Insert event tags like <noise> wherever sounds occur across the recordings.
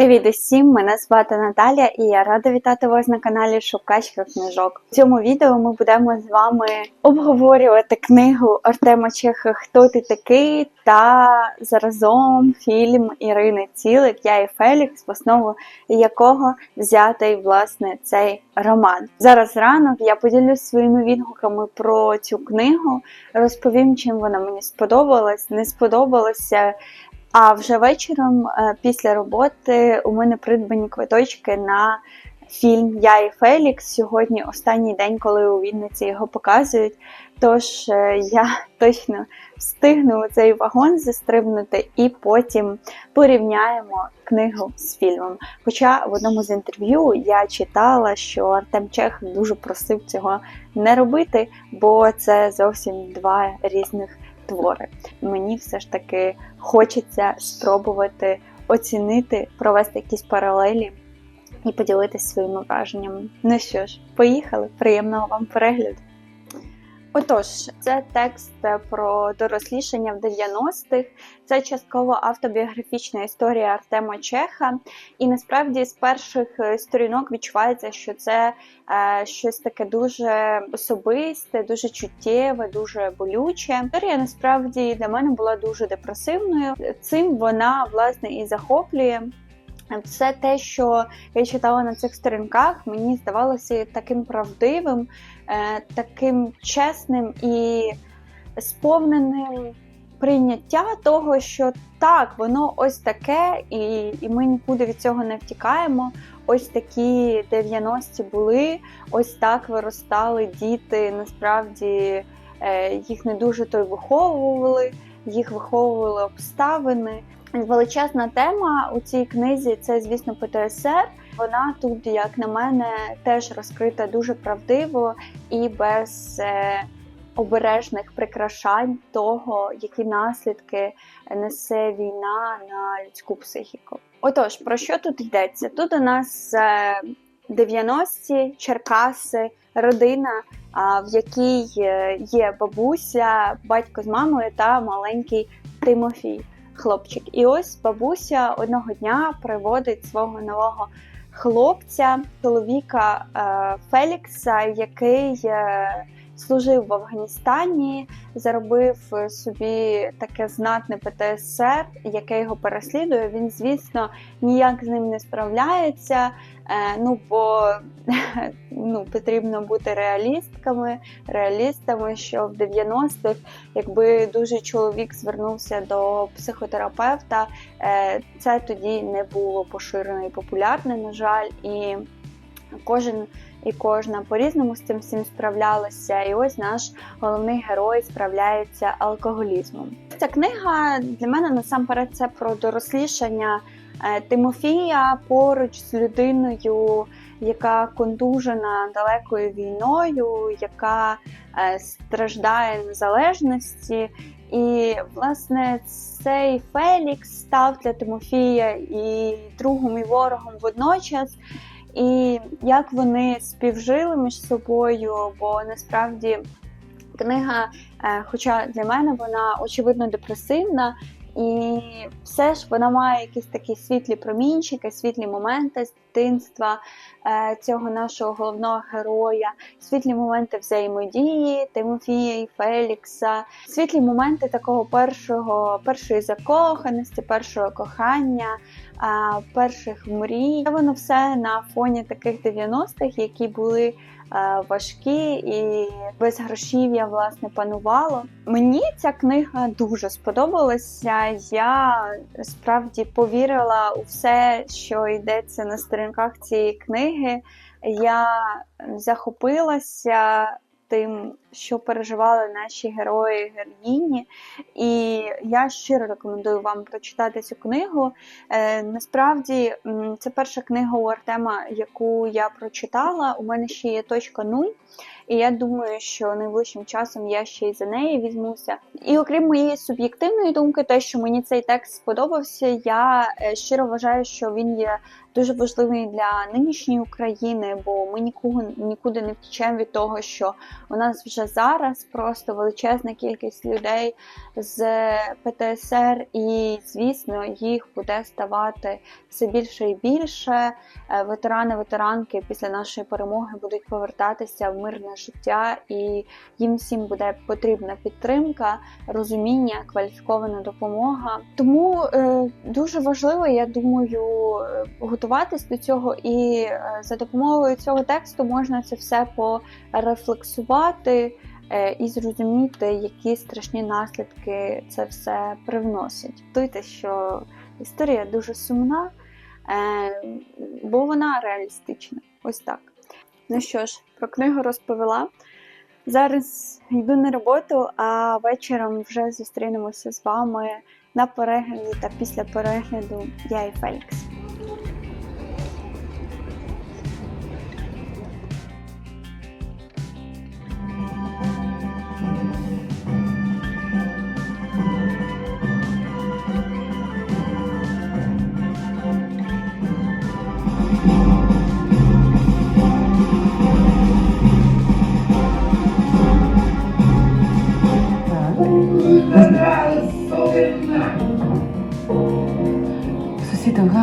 Привіт усім! Мене звати Наталя і я рада вітати вас на каналі Шукачка книжок. В цьому відео ми будемо з вами обговорювати книгу Артема Чеха Хто ти такий та заразом фільм Ірини Цілик Я і Фелікс, в основу якого взятий власне цей роман. Зараз ранок я поділюсь своїми відгуками про цю книгу, розповім, чим вона мені сподобалась, не сподобалася. А вже вечором е, після роботи у мене придбані квиточки на фільм Я і Фелікс. Сьогодні останній день, коли у Вінниці його показують. Тож е, я точно встигну цей вагон застрибнути і потім порівняємо книгу з фільмом. Хоча в одному з інтерв'ю я читала, що Артем Чех дуже просив цього не робити, бо це зовсім два різних твори. Мені все ж таки хочеться спробувати оцінити, провести якісь паралелі і поділитися своїми враженнями. Ну що ж, поїхали! Приємного вам перегляду! Отож, це текст про дорослішання в 90-х. Це частково автобіографічна історія Артема Чеха. І насправді з перших сторінок відчувається, що це е, щось таке дуже особисте, дуже чуттєве, дуже болюче. Історія насправді для мене була дуже депресивною. Цим вона власне і захоплює. Все те, що я читала на цих сторінках, мені здавалося таким правдивим, е, таким чесним і сповненим прийняття того, що так, воно ось таке, і і ми нікуди від цього не втікаємо. Ось такі 90-ті були, ось так виростали діти. Насправді е, їх не дуже то й виховували, їх виховували обставини. Величезна тема у цій книзі це, звісно, ПТСР. Вона тут, як на мене, теж розкрита дуже правдиво і без е, обережних прикрашань того, які наслідки несе війна на людську психіку. Отож, про що тут йдеться? Тут у нас е, 90-ті Черкаси, родина, в якій е, є бабуся, батько з мамою та маленький Тимофій хлопчик. І ось бабуся одного дня приводить свого нового хлопця, чоловіка е, Фелікса, який е, служив в Афганістані, заробив собі таке знатне ПТСР, яке його переслідує. Він, звісно, ніяк з ним не справляється. Е, ну, бо <laughs> ну, потрібно бути реалістками, реалістами, що в 90-х, якби дуже чоловік звернувся до психотерапевта, е, це тоді не було поширено і популярне, на жаль, і кожен. І кожна по-різному з цим всім справлялася. І ось наш головний герой справляється алкоголізмом. Ця книга для мене насамперед це про дорослішання Е, Тимофія поруч з людиною, яка контужена далекою війною, яка е, страждає незалежності. І, власне, цей Фелікс став для Тимофія і другом, і ворогом водночас. І як вони співжили між собою, бо насправді книга, е, хоча для мене вона очевидно депресивна, і все ж вона має якісь такі світлі промінчики, світлі моменти дитинства е, цього нашого головного героя, світлі моменти взаємодії Тимофія і Фелікса, світлі моменти такого першого, першої закоханості, першого кохання, е, перших мрій. Це воно все на фоні таких 90-х, які були. Е, важкі і без грошів'я власне панувало. Мені ця книга дуже сподобалася. Я справді повірила у все, що йдеться на сторінках цієї книги. Я захопилася тим, що переживали наші герої героїні. І я щиро рекомендую вам прочитати цю книгу. Е, Насправді, це перша книга у Артема, яку я прочитала. У мене ще є точка нуль. І я думаю, що найближчим часом я ще й за неї візьмуся. І окрім моєї суб'єктивної думки, те, що мені цей текст сподобався, я е, щиро вважаю, що він є дуже важливий для нинішньої України, бо ми нікого нікуди не втічемо від того, що у нас вже зараз просто величезна кількість людей з ПТСР, і звісно, їх буде ставати все більше і більше. Е, Ветерани, ветеранки після нашої перемоги будуть повертатися в мирне життя, і їм всім буде потрібна підтримка, розуміння, кваліфікована допомога. Тому е, дуже важливо, я думаю, готуватись до цього, і е, за допомогою цього тексту можна це все порефлексувати е, і зрозуміти, які страшні наслідки це все привносить. Туйте, що історія дуже сумна, е, бо вона реалістична. Ось так. Ну що ж, про книгу розповіла. Зараз йду на роботу, а вечором вже зустрінемося з вами на перегляді та після перегляду я і Фелікс.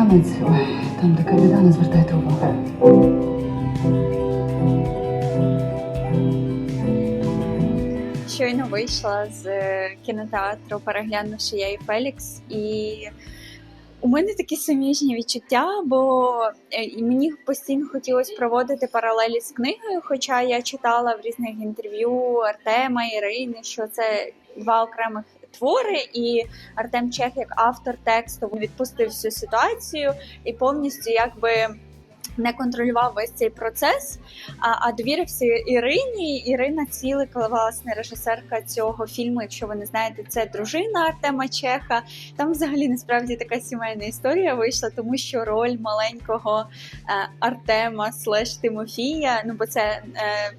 Афганець, ой, там така біда, не звертайте увагу. Щойно вийшла з е, кінотеатру, переглянувши я і Фелікс, і у мене такі суміжні відчуття, бо е, мені постійно хотілося проводити паралелі з книгою, хоча я читала в різних інтерв'ю Артема Ірини, що це два окремих твори, і Артем Чех, як автор тексту, відпустив всю ситуацію і повністю якби. Не контролював весь цей процес, а, а довірився Ірині. Ірина Цілик, власне, режисерка цього фільму. Якщо ви не знаєте, це дружина Артема Чеха. Там взагалі насправді така сімейна історія вийшла, тому що роль маленького е, Артема слеш Тимофія, ну бо це е,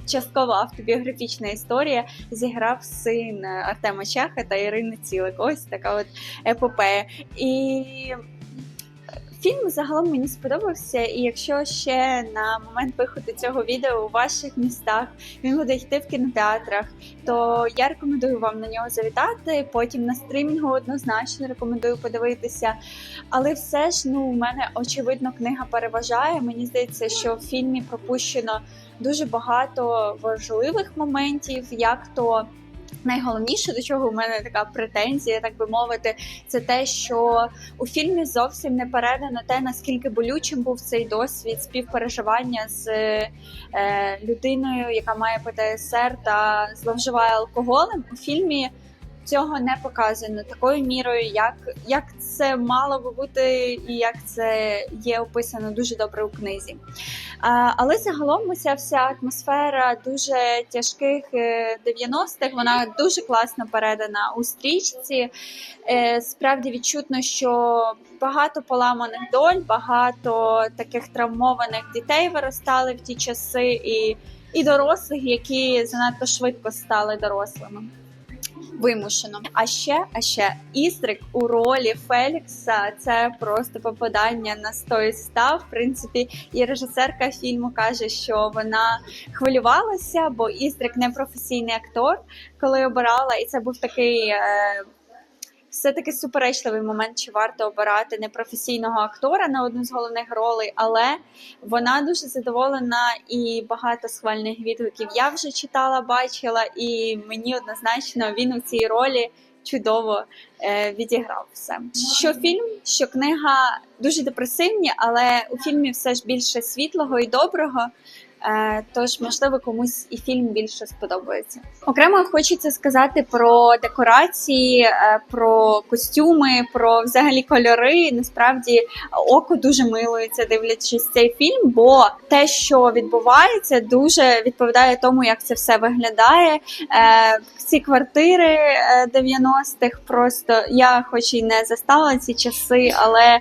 частково автобіографічна історія, зіграв син Артема Чеха та Ірини Цілик. Ось така от епопея. І Фільм загалом мені сподобався, і якщо ще на момент виходу цього відео у ваших містах він буде йти в кінотеатрах, то я рекомендую вам на нього завітати. Потім на стрімінгу однозначно рекомендую подивитися. Але все ж ну у мене очевидно книга переважає. Мені здається, що в фільмі пропущено дуже багато важливих моментів, як то. Найголовніше, до чого у мене така претензія, так би мовити, це те, що у фільмі зовсім не передано те, наскільки болючим був цей досвід співпереживання з е, людиною, яка має ПТСР та зловживає алкоголем. У фільмі цього не показано такою мірою, як, як це мало би бути, і як це є описано дуже добре у книзі. А, але загалом ця вся атмосфера дуже тяжких е, 90-х, вона дуже класно передана у стрічці. Е, Справді відчутно, що багато поламаних доль, багато таких травмованих дітей виростали в ті часи, і, і дорослих, які занадто швидко стали дорослими. Вимушено. А ще, а ще Істрик у ролі Фелікса це просто попадання на 100 став. 100. В принципі, і режисерка фільму каже, що вона хвилювалася, бо Істрик не професійний актор, коли обирала, і це був такий. Е, все-таки суперечливий момент, чи варто обирати непрофесійного актора на одну з головних ролей, але вона дуже задоволена і багато схвальних відгуків я вже читала, бачила, і мені однозначно він у цій ролі чудово е, відіграв все. Що фільм, що книга дуже депресивні, але у фільмі все ж більше світлого і доброго. Е, Тож, можливо, комусь і фільм більше сподобається. Окремо хочеться сказати про декорації, е, про костюми, про взагалі кольори. Насправді око дуже милується, дивлячись цей фільм, бо те, що відбувається, дуже відповідає тому, як це все виглядає. Е, Ці квартири е, 90-х просто я, хоч і не застала ці часи, але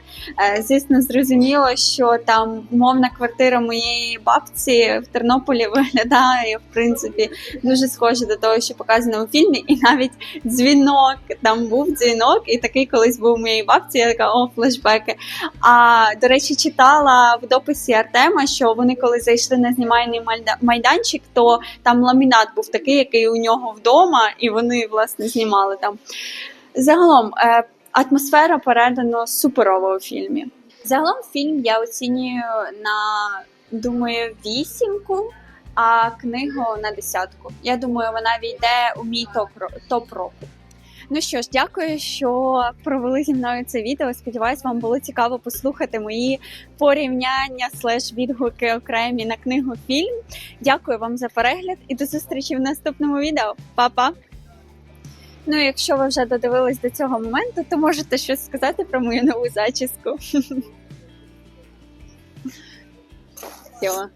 звісно зрозуміло, що там умовна квартира моєї бабці в Тернополі виглядає в принципі дуже схоже до того, що показано у фільмі, і навіть дзвінок там був дзвінок, і такий колись був у моєї бабці. Я така о, флешбеки. А до речі, читала в дописі Артема, що вони коли зайшли на знімальний майданчик, то там ламінат був такий, який у нього вдома, і вони власне знімали там. Загалом е, атмосфера передано суперово у фільмі. Загалом фільм я оцінюю на думаю вісімку, а книгу на десятку. Я думаю, вона війде у мій топ топ року. Ну що ж, дякую, що провели зі мною це відео. Сподіваюсь, вам було цікаво послухати мої порівняння слеш відгуки окремі на книгу фільм. Дякую вам за перегляд і до зустрічі в наступному відео. Па-па! Ну, якщо ви вже додивились до цього моменту, то можете щось сказати про мою нову зачіску. <laughs> Все.